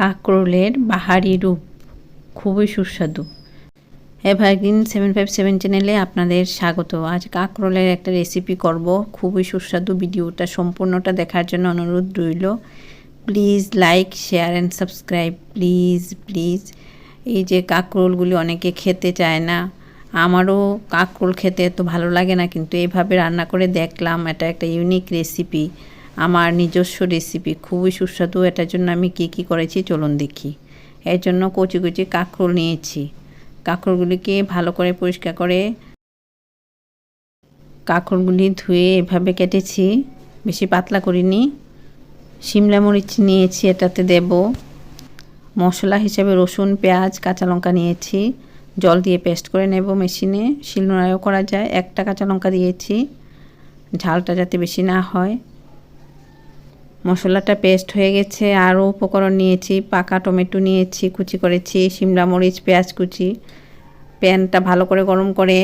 কাঁকরোলের বাহারি রূপ। খুবই সুস্বাদু। এভারগ্রিন সেভেন ফাইভ সেভেন চ্যানেলে আপনাদের স্বাগত। আজ কাঁকরোলের একটা রেসিপি করব। খুবই সুস্বাদু ভিডিওটা, সম্পূর্ণটা দেখার জন্য অনুরোধ রইল। Please like, share and subscribe. Please please. এই যে কাঁকরোলগুলি অনেকে খেতে চায় না, আমারও কাঁকরোল খেতে এত ভালো লাগে না, কিন্তু এইভাবে রান্না করে দেখলাম, এটা একটা ইউনিক রেসিপি আমার নিজস্ব রেসিপি খুবই সুস্বাদু। এটার জন্য আমি কি কি করেছি চলুন দেখি। এর জন্য কচি কচি কাঁকরোল নিয়েছি। কাঁকরোলগুলিকে ভালো করে পরিষ্কার করে কাঁকরোলগুলি ধুয়ে এভাবে কেটেছি। বেশি পাতলা করিনি। শিমলা মরিচ নিয়েছি, এটাতে দেব। মশলা হিসেবে রসুন, পেঁয়াজ, কাঁচা লঙ্কা নিয়েছি। জল দিয়ে পেস্ট করে নেব মেশিনে। শিলনোড়ায়ও করা যায়। একটা কাঁচা লঙ্কা দিয়েছি। ঝালটা যাতে বেশি না হয়। মশলাটা পেস্ট হয়ে গেছে। আরও উপকরণ নিয়েছি, পাকা টমেটো নিয়েছি, কুচি করেছি শিমলা মরিচ, পেঁয়াজ কুচি। প্যানটা ভালো করে গরম করে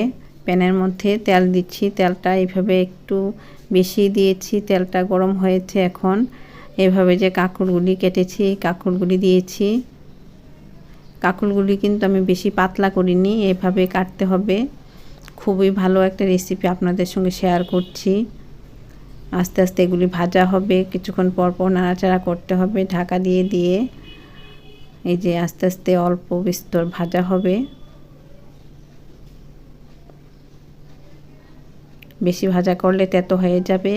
প্যানের মধ্যে তেল দিচ্ছি। তেলটা এইভাবে একটু বেশি দিয়েছি। তেলটা গরম হয়েছে এখন। এভাবে যে কাঁকড়গুলি কেটেছি কাঁকড়গুলি দিয়েছি। কাঁকড়গুলি কিন্তু আমি বেশি পাতলা করিনি, এভাবে কাটতে হবে। খুবই ভালো একটা রেসিপি আপনাদের সঙ্গে শেয়ার করছি। আস্তে আস্তে এগুলি ভাজা হবে, কিছুক্ষণ পর পর নাড়াচাড়া করতে হবে, ঢাকা দিয়ে দিয়ে এই যে আস্তে আস্তে অল্প বিস্তর ভাজা হবে। বেশি ভাজা করলে তেতো হয়ে যাবে।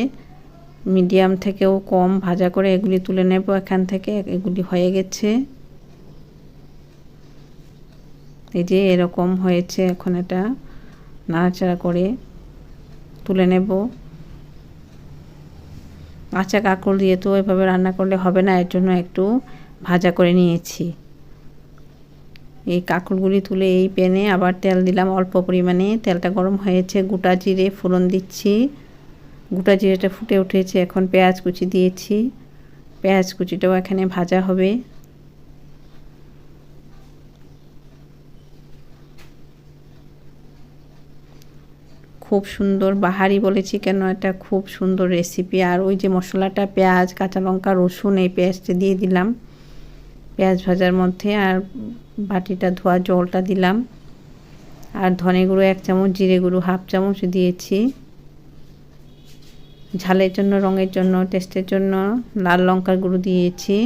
মিডিয়াম থেকেও কম ভাজা করে এগুলি তুলে নেব এখান থেকে, এগুলি হয়ে গেছে। এই যে এরকম হয়েছে এখন এটা, নাড়াচাড়া করে তুলে নেব। কাঁচা কাঁকড় দিয়ে তো এভাবে রান্না করলে হবে না, এর জন্য একটু ভাজা করে নিয়েছি। এই কাঁকড়গুলি তুলে এই প্যানে আবার তেল দিলাম, অল্প পরিমাণে। তেলটা গরম হয়েছে, গোটা জিরে ফোড়ন দিচ্ছি। গোটা জিরেটা ফুটে উঠেছে, এখন পেঁয়াজ কুচি দিয়েছি। পেঁয়াজ কুচিটাও এখানে ভাজা হবে। খুব সুন্দর, বাহারি বলেছি কেন এটা খুব সুন্দর রেসিপি আর ওই যে মশলাটা, পেঁয়াজ, কাঁচা লঙ্কা, রসুন, এই পেঁয়াজটা দিয়ে দিলাম। পেঁয়াজ ভাজার মধ্যে আর বাটিটা ধোয়া, জলটা দিলাম। আর ধনে গুঁড়ো এক চামচ, জিরে গুঁড়ো হাফ চামচ দিয়েছি। ঝালের জন্য, রঙের জন্য, টেস্টের জন্য লাল লঙ্কার গুঁড়ো দিয়েছি।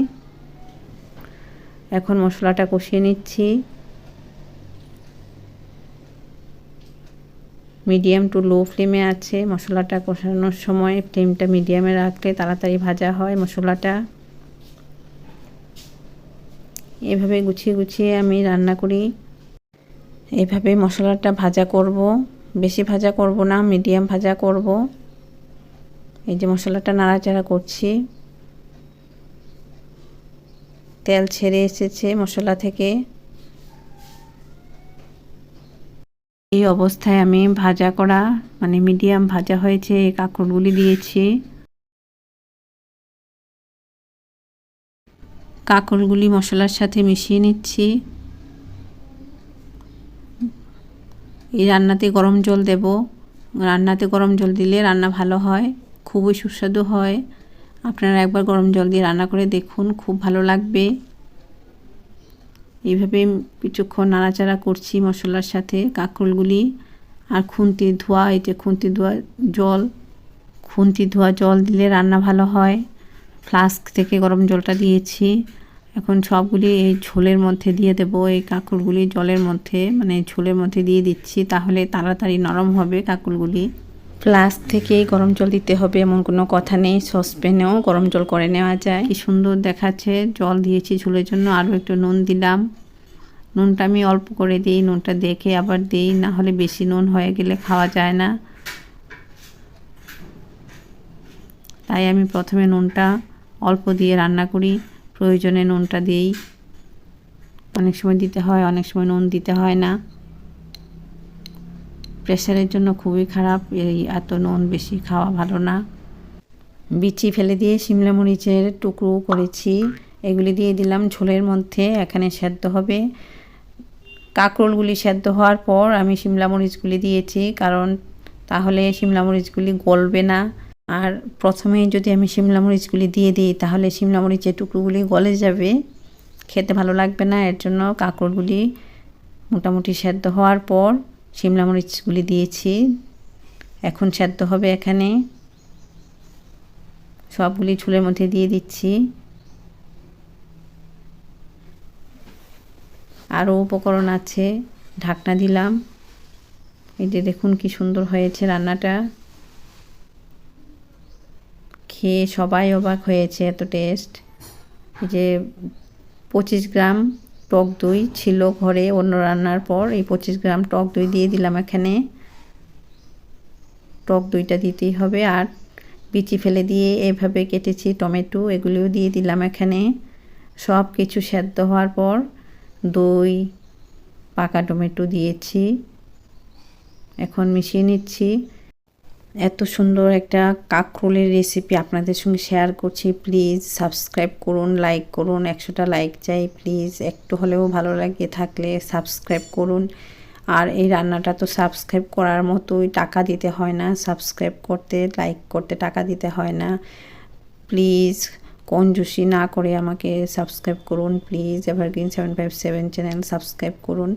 এখন মশলাটা কষিয়ে নিচ্ছি। মিডিয়াম টু লো ফ্লেমে আছে। মশলাটা কষানোর সময় ফ্লেমটা মিডিয়ামে রাখলে তাড়াতাড়ি ভাজা হয় মশলাটা। এভাবে গুছিয়ে গুছিয়ে আমি রান্না করি। এভাবে মশলাটা ভাজা করব। বেশি ভাজা করব না, মিডিয়াম ভাজা করব। এই যে মশলাটা নাড়াচাড়া করছি। তেল ছেড়ে এসেছে মশলা থেকে। এই অবস্থায় আমি ভাজা করা মানে মিডিয়াম ভাজা হয়েছে, এই কাঁকড়গুলি দিয়েছি। কাঁকড়গুলি মশলার সাথে মিশিয়ে নিচ্ছি। এই রান্নাতে গরম জল দেব। রান্নাতে গরম জল দিলে রান্না ভালো হয়, খুবই সুস্বাদু হয়। আপনারা একবার গরম জল দিয়ে রান্না করে দেখুন, খুব ভালো লাগবে। এইভাবে কিছুক্ষণ নাড়াচাড়া করছি মশলার সাথে, কাঁকরোলগুলি আর খুন্তি ধোয়া, এই যে খুন্তি ধোয়া জল, খুন্তি ধোয়া জল দিলে রান্না ভালো হয়। ফ্লাস্ক থেকে গরম জলটা দিয়েছি। এখন সবগুলি এই ঝোলের মধ্যে দিয়ে দেবো, এই কাঁকড়গুলি জলের মধ্যে মানে ঝোলের মধ্যে দিয়ে দিচ্ছি, তাহলে তাড়াতাড়ি নরম হবে কাঁকড়গুলি ফ্লাস্ক থেকেই গরম জল দিতে হবে, এমন কোনো কথা নেই। সসপ্যানেও গরম জল করে নেওয়া যায়। কি সুন্দর দেখাচ্ছে, জল দিয়েছি ঝুলের জন্য, আরও একটু নুন দিলাম। নুনটা আমি অল্প করে দিই, নুনটা দেখে আবার দিই, না হলে বেশি নুন হয়ে গেলে খাওয়া যায় না। তাই আমি প্রথমে নুনটা অল্প দিয়ে রান্না করি, প্রয়োজনে নুনটা দিই। অনেক সময় দিতে হয়, অনেক সময় নুন দিতে হয় না। প্রেশারের জন্য খুবই খারাপ। এই এত নুন বেশি খাওয়া ভালো না। বিচি ফেলে দিয়ে শিমলা মরিচের টুকরো করেছি। এগুলি দিয়ে দিলাম ঝোলের মধ্যে, এখানে সেদ্ধ হবে। কাঁকরোলগুলি সেদ্ধ হওয়ার পর আমি শিমলা মরিচগুলি দিয়েছি, কারণ তাহলে শিমলা মরিচগুলি গলবে না। আর প্রথমেই যদি আমি শিমলা মরিচগুলি দিয়ে দিই, তাহলে শিমলা মরিচের টুকরোগুলি গলে যাবে। খেতে ভালো লাগবে না, এর জন্য কাঁকরোলগুলি মোটামুটি সেদ্ধ হওয়ার পর শিমলা মরিচগুলি দিয়েছি। এখন সেদ্ধ হবে এখানে। সবগুলি ঝুলের মধ্যে দিয়ে দিচ্ছি। আরও উপকরণ আছে, ঢাকনা দিলাম। এই যে দেখুন কি সুন্দর হয়েছে রান্নাটা। খেয়ে সবাই অবাক হয়েছে, এত টেস্ট যে পঁচিশ গ্রাম টক দই ছিল ঘরে, অন্য রান্নার পর এই পঁচিশ গ্রাম টক দই দিয়ে দিলাম এখানে। টক দইটা দিতেই হবে। আর বিচি ফেলে দিয়ে এভাবে কেটেছি টমেটো, এগুলিও দিয়ে দিলাম এখানে। সব কিছু সেদ্ধ হওয়ার পর দই, পাকা টমেটো দিয়েছি। এখন মিশিয়ে নিচ্ছি। এত সুন্দর একটা কাঁকরোলের রেসিপি আপনাদের সঙ্গে শেয়ার করছি। প্লিজ সাবস্ক্রাইব করুন লাইক করুন, একশোটা লাইক চাই। প্লিজ একটু হলেও ভালো লাগে থাকলে সাবস্ক্রাইব করুন। আর এই রান্নাটা তো সাবস্ক্রাইব করার মতোই টাকা দিতে হয় না। সাবস্ক্রাইব করতে লাইক করতে টাকা দিতে হয় না। প্লিজ কঞ্জুসি না করে আমাকে সাবস্ক্রাইব করুন please evergreen seven five seven channel subscribe করুন।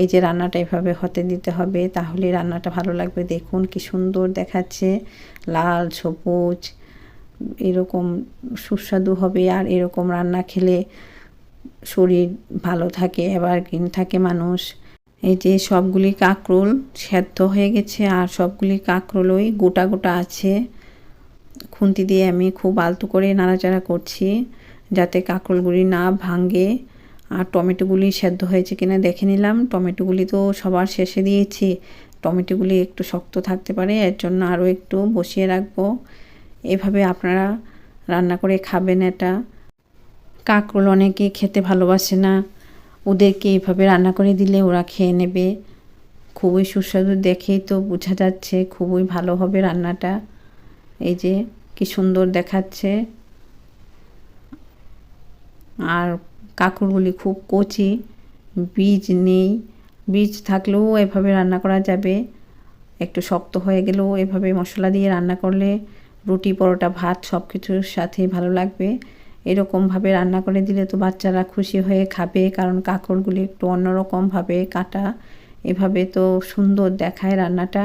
এই যে রান্নাটা এভাবে হতে দিতে হবে, তাহলে রান্নাটা ভালো লাগবে। দেখুন কি সুন্দর দেখাচ্ছে, লাল, সবুজ, এরকম সুস্বাদু হবে আর এরকম রান্না খেলে শরীর ভালো থাকে এভারগ্রিন থাকে মানুষ। এই যে সবগুলি কাঁকরোল সেদ্ধ হয়ে গেছে আর সবগুলি কাঁকরোলই গোটা গোটা আছে। খুন্তি দিয়ে আমি খুব আলতো করে নাড়াচাড়া করছি যাতে কাঁকরোলগুলি না ভাঙে। আর টমেটোগুলি সেদ্ধ হয়েছে কিনা দেখে নিলাম। টমেটোগুলি তো সবার শেষে দিয়েছি। টমেটোগুলি একটু শক্ত থাকতে পারে, এর জন্য আরও একটু বসিয়ে রাখব। এভাবে আপনারা রান্না করে খাবেন এটা। কাঁকরোল অনেকে খেতে ভালোবাসে না। ওদেরকে এইভাবে রান্না করে দিলে ওরা খেয়ে নেবে। খুবই সুস্বাদু দেখেই তো বোঝা যাচ্ছে, খুবই ভালো হবে রান্নাটা। এই যে কি সুন্দর দেখাচ্ছে। আর কাঁকড়গুলি খুব কচি, বীজ নেই। বীজ থাকলেও এভাবে রান্না করা যাবে। একটু শক্ত হয়ে গেলেও এভাবে মশলা দিয়ে রান্না করলে রুটি, পরোটা, ভাত সব কিছুর সাথে ভালো লাগবে। এরকমভাবে রান্না করে দিলে তো বাচ্চারা খুশি হয়ে খাবে, কারণ কাঁকড়গুলি একটু অন্যরকমভাবে কাটা। এভাবে তো সুন্দর দেখায় রান্নাটা।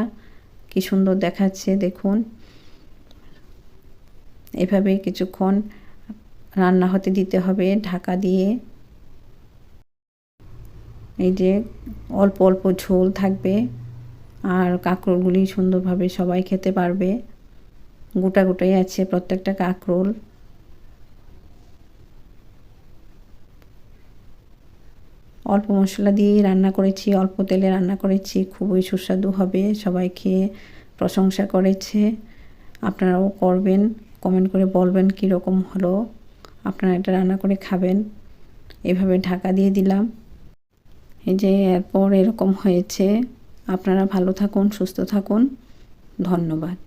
কি সুন্দর দেখাচ্ছে, দেখুন। এভাবে কিছুক্ষণ রান্না হতে দিতে হবে, ঢাকা দিয়ে। এই যে অল্প অল্প ঝোল থাকবে, আর কাঁকরোলগুলি সুন্দরভাবে সবাই খেতে পারবে। গোটা গোটাই আছে প্রত্যেকটা কাঁকরোল। অল্প মশলা দিয়েই রান্না করেছি, অল্প তেলে রান্না করেছি, খুবই সুস্বাদু হবে, সবাই খেয়ে প্রশংসা করেছে। আপনারাও করবেন। কমেন্ট করে বলবেন কীরকম হলো। আপনারা এটা রান্না করে খাবেন। এভাবে ঢাকা দিয়ে দিলাম। এই যে এরপর এরকম হয়েছে। আপনারা ভালো থাকুন, সুস্থ থাকুন। ধন্যবাদ।